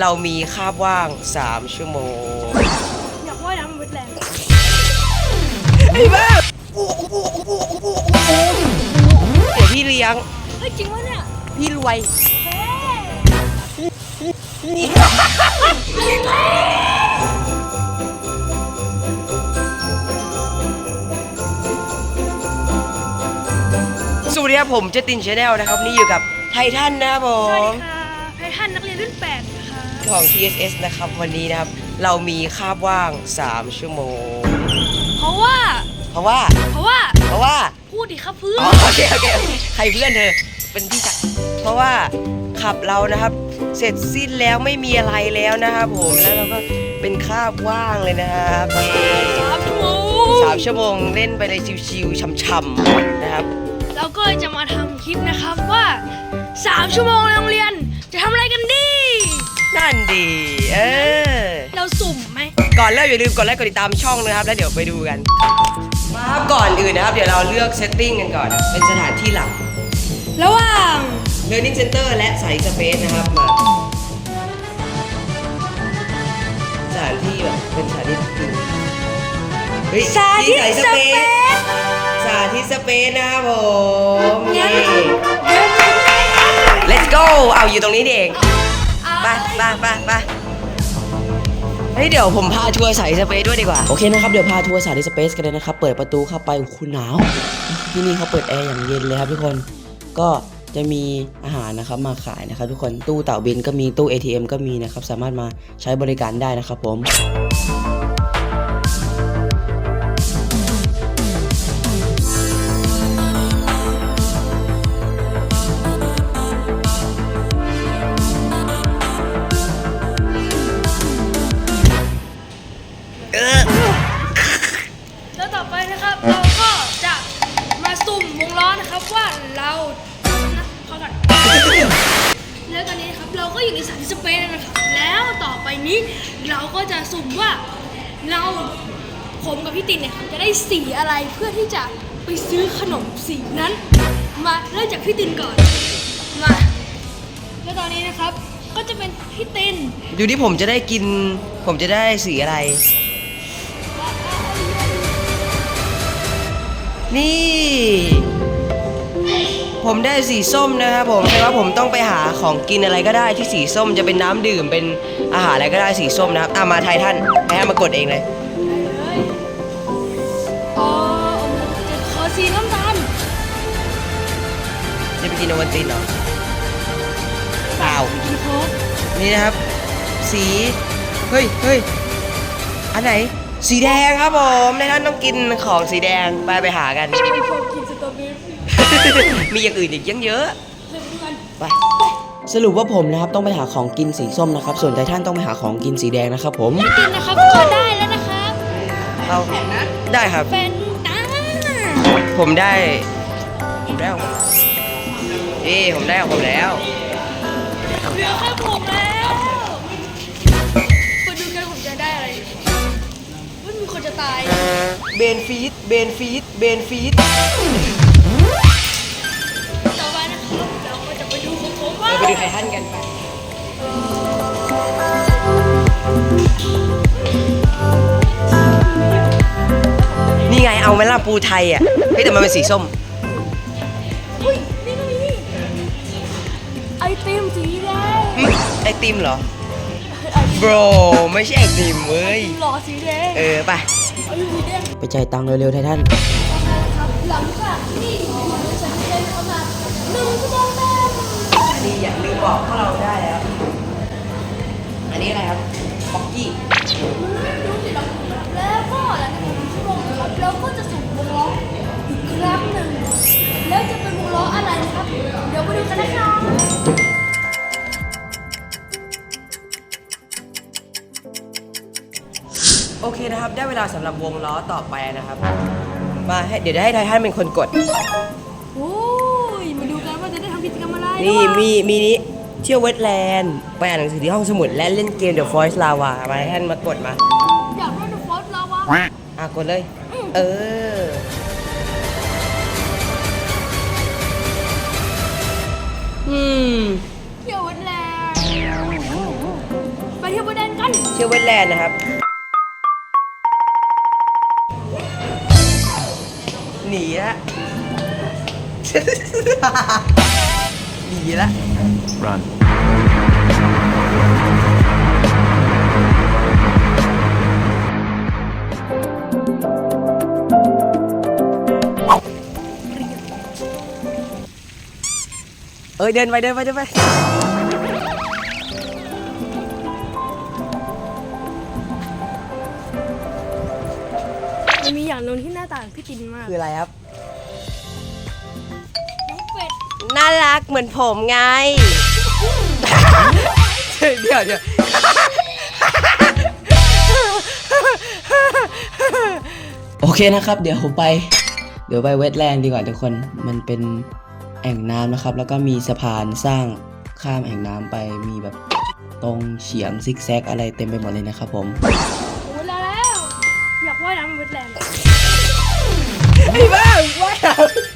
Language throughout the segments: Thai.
เรามีคาบว่าง 3 ชั่วโมง อยากว่ายน้ำเวทแลนด์ไอ้บ้าเดี๋ยวพี่เลี้ยง เฮ้ยจริงวะเนี่ยพี่รวย เฮ้ยสวัสดีครับผมเจตินชาแนลนะครับ นี่อยู่กับไททันนะครับผสวัสม ดีค่ะไททันนักเรียนรุ่นแปดนะคะ ของ TSS นะครับ วันนี้นะครับ เรามีคาบว่าง 3 ชั่วโมง เพราะว่า เพราะว่า เพราะว่า เพราะว่า พูดดิครับเพื่ออ๋อนโอเคโอเคโอเคใครเพื่อนเธอ เป็นพี่จักรเพราะว่าขับเรานะครับ เสร็จสิ้นแล้วไม่มีอะไรแล้วนะครับผมแล้วเราก็เป็นคาบว่างเลยนะครับเย้สามชั่วโมงสามชั่วโมงเล่นไปเลยชิวๆช่ำๆนะครับ เราก็จะมาทำคลิปนะครับว่าสามชั่วโมงในโรงเรียน จะทำอะไรกันดี นั่นดีเออ เราสุ่มไหมก่อนเริ่มอย่าลืมกดไลค์กดติดตามช่องนะครับ แล้วเดี๋ยวไปดูกันมาครับก่อนอื่นนะครับ เดี๋ยวเราเลือกเซตติ้งกันก่อน เป็นสถานที่หลัก ระหว่าง Learning Center และสายสเปซนะครับมาสถานที่แบบเป็นสถานที่จริงเฮ้ยสาธิตที่สสายเปสเปซซสาธิตสเปซนะครับผมงั้นเย้ let's go เอาอยู่ตรงนี้นี่เอง ไปไปไปไปเฮ้ยเดี๋ยวผมพาทัวร์สายสเปซด้วยดีกว่า โอเคนะครับ เดี๋ยวพาทัวร์สายสเปซกันเลยนะครับ เปิดประตูเข้าไปคุณหหนาว ที่นี่เขาเปิดแอร์อย่างเย็นเลยครับทุกคน ก็จะมีอาหารนะครับมาขายนะครับ ทุกคน ตู้เต่าบินก็มี ตู้ ATM ก็มีนะครับ สามารถมาใช้บริการได้นะครับผม ก็อยู่ในสานที่สเปซแล้วนะครับแล้วต่อไปนี้เราก็จะสุ่มว่าเราผมกับพี่ตินเนี่ยครับจะได้สีอะไรเพื่อที่จะไปซื้อขนมสีนั้น มาเริ่มจากพี่ตินก่อนมาแล้วตอนนี้นะครับก็จะเป็นพี่ตินดูที่ผมจะได้กิน ผมจะได้สีอะไร นี่ ผมได้สีส้มนะครับผมแปลว่าผมต้องไปหาของกินอะไรก็ได้ที่สีส้มจะเป็นน้ำดื่มเป็นอาหารอะไรก็ได้สีส้มนะครับอะมาไททันไททันมากดเองเลยอ๋อจะขอสีน้ำตาลจะไปกินโอวัลตินเหรอเปล่ากินโค้กนี่นะครับ สีเฮ้ยเฮ้ยอันไหน สีแดงครับผมไททันต้องกินของสีแดงไปไปหากันชอบกินสตรอเบอรี่ มีอย่างอื่นอีกเยอะเยอะเริ่มกันไปสรุปว่าผมนะครับต้องไปหาของกินสีส้มนะครับ ส่วนไททันต้องไปหาของกินสีแดงนะครับ ผมพี่ตินนะครับก็ได้แล้วนะครับเอาได้ครับแฟนตาผมได้ผมได้ของผมเอ้ผมได้ของผมแล้วเหลือแค่ผมแล้วมาดูกันผมจะได้อะไรว่ามีคนจะตายเบนฟีดเบนฟีดเบนฟีด ดูไททันกันไปนี่ไงเอาไหมล่ะปูไทยอะเฮ้ยแต่มันเป็นสีส้ม อุ้ยนี่ก็มีไอติมสีแดงหึไอติมเหรอไอติม bro ไม่ใช่ไอติมเว้ย หล่อสีแดงเออไป ไอติมสีแดงไปจ่ายตังค์เร็วๆไททันนะครับหลังจากที่อยู่ในสถานที่ประมาณหนึ่งชั่วโมง แรกอันนี้อย่างลืมบอกพวกเราได้แล้ว อันนี้อะไรครับบ็อกกี้ดูสิเราแล้วก็หลังจากหนึ่งชั่วโมงนะครับเราก็จะส่งวงล้ออีกครั้งหนึ่งแล้วจะเป็นวงล้ออะไรนะครับ เดี๋ยวมาดูกันนะคะโอเคนะครับ ได้เวลาสำหรับวงล้อต่อไปนะครับ มาให้เดี๋ยวจะให้ไททันเป็นคนกด จะได้ทำกิจกรรมอะไรนี่ระหว่างมีมีนี้เที่ยวเวทแลนด์ไปอ่านหนังสือที่ห้องสมุดและเล่นเกม The Voice Lava มาให้ท่านมากดมา อยากได้ดูฟอสลาวาอะกดเลย เออ อืม เที่ยววันแรกเที่ยวบนแดนกันชื่อเวทแลนด์นะครับ หนีละ หนีละ Run. เอ้ยเดินไปเดินไปเดินไปมันมีอย่างหนึงที่หน้าต่างพี่ตินมาก คืออะไรครับ น่ารักเหมือนผมไง เดี๋ยวเดี๋ยวโอเคนะครับ เดี๋ยวผมไป เดี๋ยวไปเวทแลนด์ดีกว่าทุกคน มันเป็นแอ่งน้ำนะครับ แล้วก็มีสะพานสร้างข้ามแอ่งน้ำไป มีแบบตรงเฉียงซิกแซกอะไรเต็มไปหมดเลยนะครับผม โอ้เวลาแล้ว อยากว่ายน้ำเวทแลนด์ ไอ้บ้าว่ายน้ำ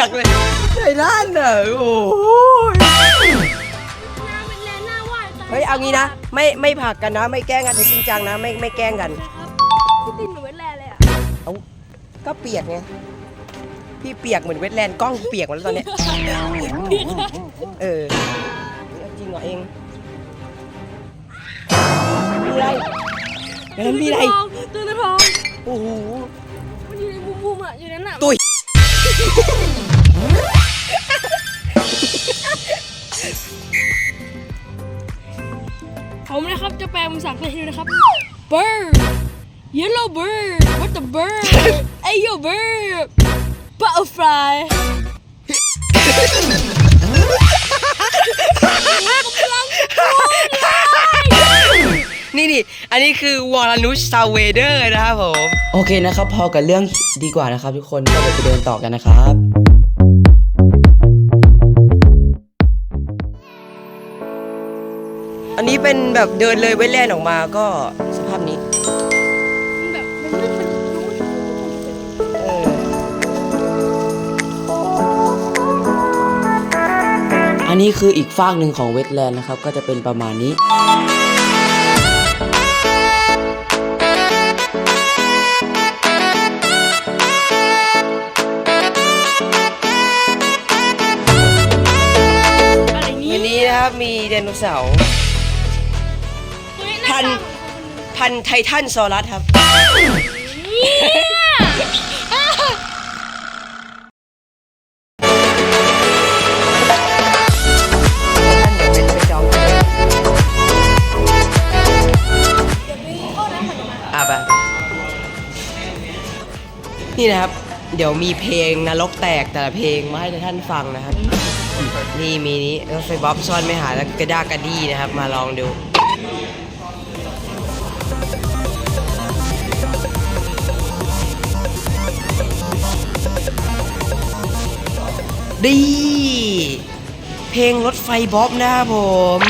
ยกเลยไอ้ด้านน่ะโอ้ยน้ำเวทแลนด์หน้าว่ายตเฮ้ยเอางี้นะ ไม่ไม่ผลักกันนะ ไม่แกล้งกันจริงจังนะ ไม่ไม่แกล้งกันนะครับพี่ตินเหมือนเวทแลนด์เลยอะเอาก็เปียกไง พี่เปียกเหมือนเวทแลนด์กล้องเปียกหมดแล้วตอนเนี้ยเออ จริงเหรอเองมีอะไรในนั้นมีอะไร ตัวตะทอง โอ้โห มันอยู่ในมุมมุมๆอะ อยู่นั้นอะ ตุ้ย ผมนะครับจะแปลภาษาอังกฤษให้ดูนะครับ bird yellow bird what the bird hey yo bird butterfly นี่นี่อันนี้คือวอลนุชซาเวเดอร์นะครับผม โอเคนะครับ พอกับเรื่องดีกว่านะครับทุกคนก็เดี๋ยวไปเดินต่อกันนะครับ เป็นแบบเดินเลยเวทแลนด์ออกมาก็สภาพนี้มันแบบมันไม่มันรู้สึกเอออันนี้คืออีกฝากหนึ่งของเวทแลนด์นะครับ ก็จะเป็นประมาณนี้ อะไรนี้ วันนี้นะครับมีไดโนเสาร์ พันพันไททันซอรัสครับเนี่ยเดี๋ยวไปเข้าน้ำก่อนจะมาอะไปนี่นะครับ เดี๋ยวมีเพลงนรกแตกแต่ละเพลงมาให้ท่านฟังนะครับ นี่มีนี้รถไฟบ๊อบซ่อนไม่หาแล้วกระดากระดี้นะครับ มาลองดู ดีเพลงรถไฟบ๊อบนะครับผม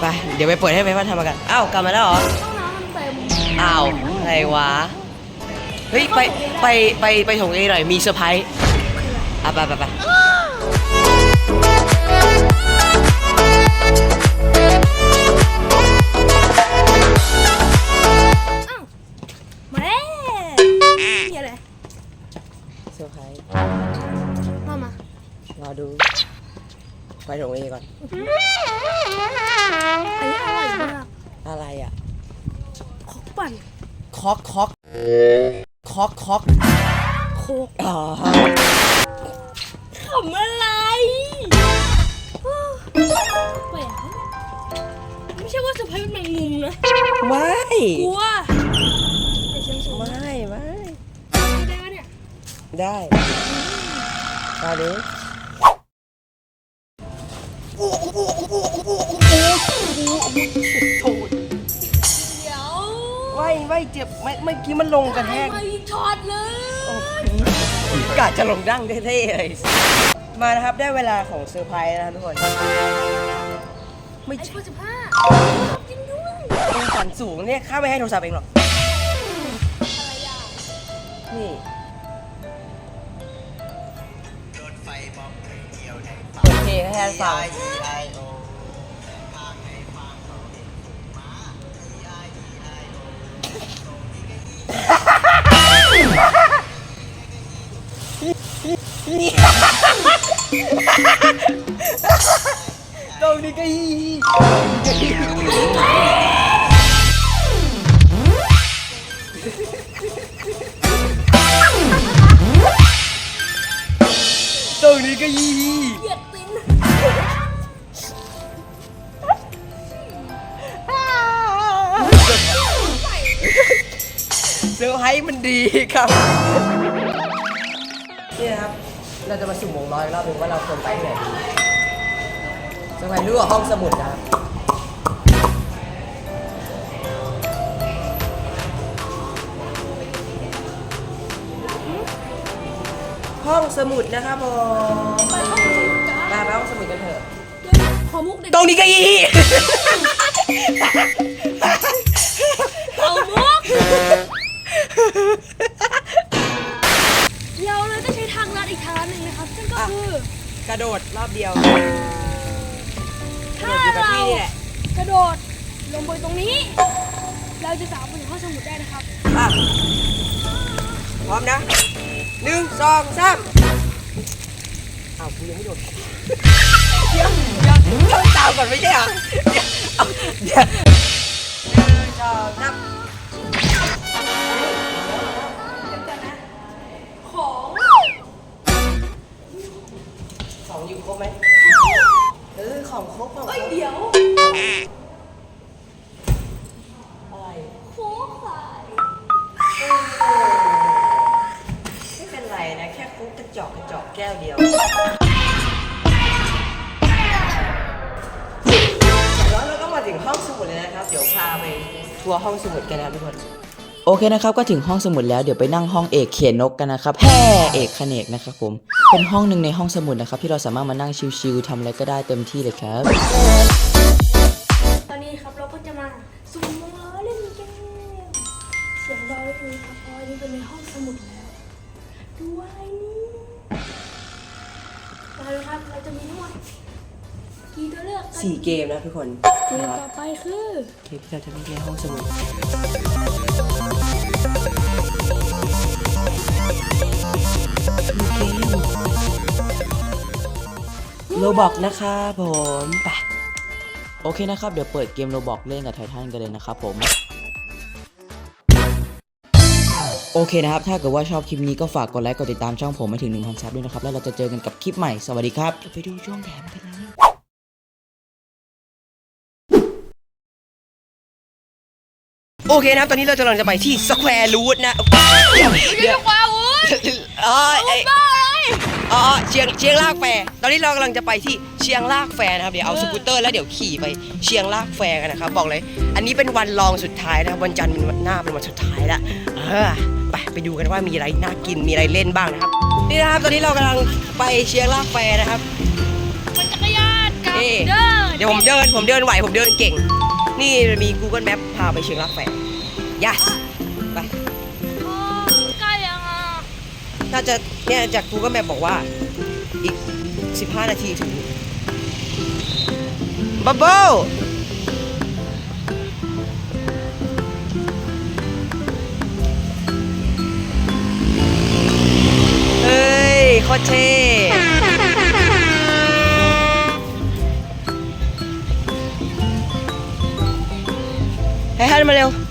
ไปเดี๋ยวไปเปิดให้ไปว่าทำกันอ้าวกลับมาแล้วเหรอห้องน้ำมันเต็มอ้าวอะไรวะเฮ้ยไปไปไปไปถงเอหน่อยมีเซอร์ไพรส์อะไปไปไปอ้าวมาแล้วนี่อะไรเซอร์ไพรส์มามาร อดู ไปถงเอก่อน อันนี้อร่อยมากอะไรอะขอกปั่นคอกคอกคอกคอกโคกอ๋อขำอะไรแหววไม่ใช่ว่าสะพายเป็นแมงมุมนะไม่ กลัวแต่เสียงสูงไม่ ไม่ไม่ได้วะเนี่ย ได้รอดู เดี๋ยวไม่ไม่เจ็บไม่เมื่อกี้มันลงกระแทกมาอีกช็อตเลยกะจะลงดั้งเท่ๆเลย มานะครับได้เวลาของเซอร์ไพรส์นะครับทุกคน ไม่ไอใช่โฟนสิบห้าจริงด้วยองสันสูงเนี่ยข้าไม่ให้โทรศัพท์เองหรอก อะไรอะนี่รถไฟเปิดเพลงให้แทนฟัง ตรงนี้ก็ยีตรงนี้ก็ยีเหยียดติ้นเซอร์ไพรส์มันดีครับ เนี่นะครับ เราจะมาสุ่มวงล้ออีกรอบหนึงว่าเราควรไปที่ไหนดีเซอร์ไพรส์รู้ว่าห้องสมุดนะครับห้องสมุดนะครับผมไปห้องสมุดจ้ามาไปห้องสมุดกันเถอะเดี๋ยวขอมุกเด็กตรงนี้ก็ยีเอ ระโดดรอบเดียวถ้าเรากระโดดลงไปตรงนี้ เราจะสามารถไปถึงห้องสมุดได้นะครับ อะพร้อมนะหนึ่งสองสามอ้าวกูยังไม่โดดเดี๋ยวเดี๋ยวต้องตามก่อนไม่ใช่เหรอเดี๋ยวเอาเดี๋ยวหนึ่งสองสาม ของครบของครเอ้ยบเดี๋ยว อะไรโค้กขายไม่เป็นไรนะ แค่คุกกระจอกกระจอกแก้วเดียวแล้วเราก็มาถึงห้องสมุดเลยนะครับ เดี๋ยวพาไปทัวร์ห้องสมุดกันนะครับทุกคน โอเคนะครับก็ถึงห้องสมุดแล้วเดี๋ยวไปนั่งห้องเอกเขียนนกกันนะครับแห่เอกคเนกนะครับผมเป็นห้องหนึ่งในห้องสมุดนะครับที่เราสามารถมานั่งชิลๆทำอะไรก็ได้เต็มที่เลยครับ ตอนนี้ครับเราก็จะมาสุ่มวงล้อเล่นเกมเสียงเบาเลยครับเพราะอันนี้เป็นในห้องสมุดแล้วดูอะไรนี่มาเลยครับเราจะมีทั้งหมดกี่ตัวเลือกกันสี่เกมนะทุกคนเกมต่อไปคือ เกมที่เราจะเล่นในห้องสมุด โลบอกนะครับผมไปโอเคนะครับ เดี๋ยวเปิดเกมโลบอกเล่นกับไททันกันเลยนะครับผม โอเคนะครับ ถ้าเกิดว่าชอบคลิปนี้ก็ฝากกดไลค์ กดติดตามช่องผมมาถึง 1,000ซับด้วยนะครับ แล้วเราจะเจอกันกับคลิปใหม่ สวัสดีครับ ไปดูช่วงแถมกันเลยโอเคนะครับ ตอนนี้เรากำลังจะไปที่สแควร์รูทนะเดี๋ยวเรีเดี๋ยยวกว่าวุ้นอ๋อไอ้บ้าเลย อ๋อเชียงเชียงรากแฟร์ตอนนี้เรากำลังจะไปที่เชียงรากแฟร์นะครับเดี๋ยวเอาสกูตเตอร์แล้วเดี๋ยวขี่ไปเชียงรากแฟร์กันนะครับบอกเลย อันนี้เป็นวันรองสุดท้ายนะครับวันจันทร์เป็นวันหน้าเป็นวันสุดท้ายละเออไปไปดูกันว่ามีอะไรน่ากินมีอะไรเล่นบ้างนะครับ นี่นะครับตอนนี้เรากำลังไปเชียงรากแฟร์นะครับมันจักรยานกับเอ๊ะเดินเดี๋ยวผมเดินผมเดินไหวผมเดินเก่ง นี่มี Google Map พาไปเชียงรากแฟร์ yes ไป น่าจะเนี่ยจาก Google Map บอกว่าอีก 15 นาทีถึงบับเบิ้ลเฮ้ยโคตรเท่ให้ฮันมาเร็ว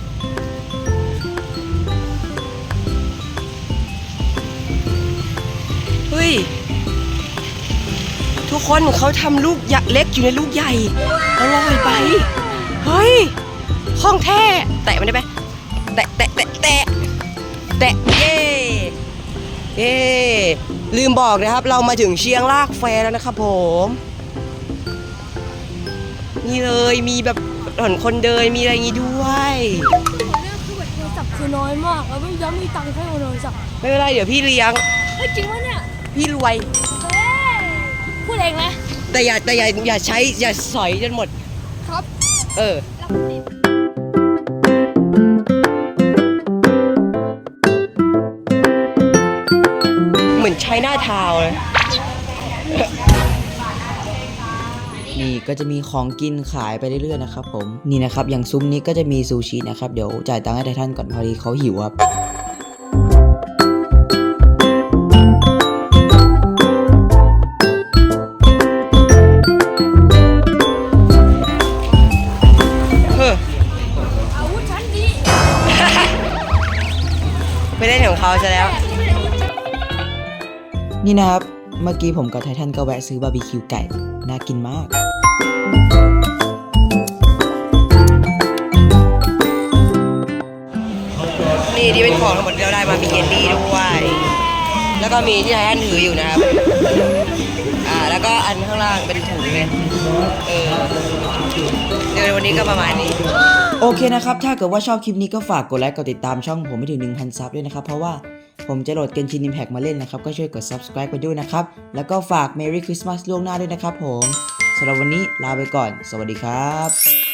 ย ทุกคนเขาทำลูกยะเล็กอยู่ในลูกใหญ่อร่อยไป เฮ้ยห้องแท้แตะมันได้ไหมแตะแตะแตะแตะแตะเย่เย่ลืมบอกนะครับ เรามาถึงเชียงรากแฟร์แล้วนะครับผมนี่เลยมีแบบถนนคนเดินมีอะไรอย่างงี้ด้วยเรื่องคือแบบโทรศัพท์คือน้อยมากแล้วไม่ย้ำมีตังค์ให้โทรศัพท์ไม่เป็นไรเดี๋ยวพี่เลี้ยง เฮ้ยจริงวะเนี่ย พี่รวยเฮ้ยพูดเองนะแต่อย่าแต่อย่าอย่าใช้อย่าสอยจนหมด ครับ เออรับติดเหมือนใช้หน้าทาวน์เลยนี่ก็จะมีของกินขายไปเรื่อยๆนะครับผม นี่นะครับ อย่างซุ้มนี้ก็จะมีซูชินะครับ เดี๋ยวจ่ายตังค์ให้ไททันก่อนพอดีเขาหิวครับ นี่นะครับ เมื่อกี้ผมกับไททันก็แวะซื้อบาร์บีคิวไก่ น่ากินมากนี่ที่เป็นของทั้งหมดที่เราได้มามีเยลลี่ด้วย แล้วก็มีที่ไททันถืออยู่นะครับ อ่า แล้วก็อันข้างล่างเป็นถุงเลยเออเดี๋ยววันนี้ก็ประมาณนี้ โอเคนะครับ ถ้าเกิดว่าชอบคลิปนี้ก็ฝากกดไลค์ กดติดตามช่องผมให้ถึง1,000ซับด้วยนะครับ เพราะว่า ผมจะโหลดเกนชินอิมแพ t มาเล่นนะครับ ก็ช่วยกด subscribe ไปด้วยนะครับ แล้วก็ฝาก Merry Christmas ล่วงหน้าด้วยนะครับผมสำหรับวันนี้ลาไปก่อน สวัสดีครับ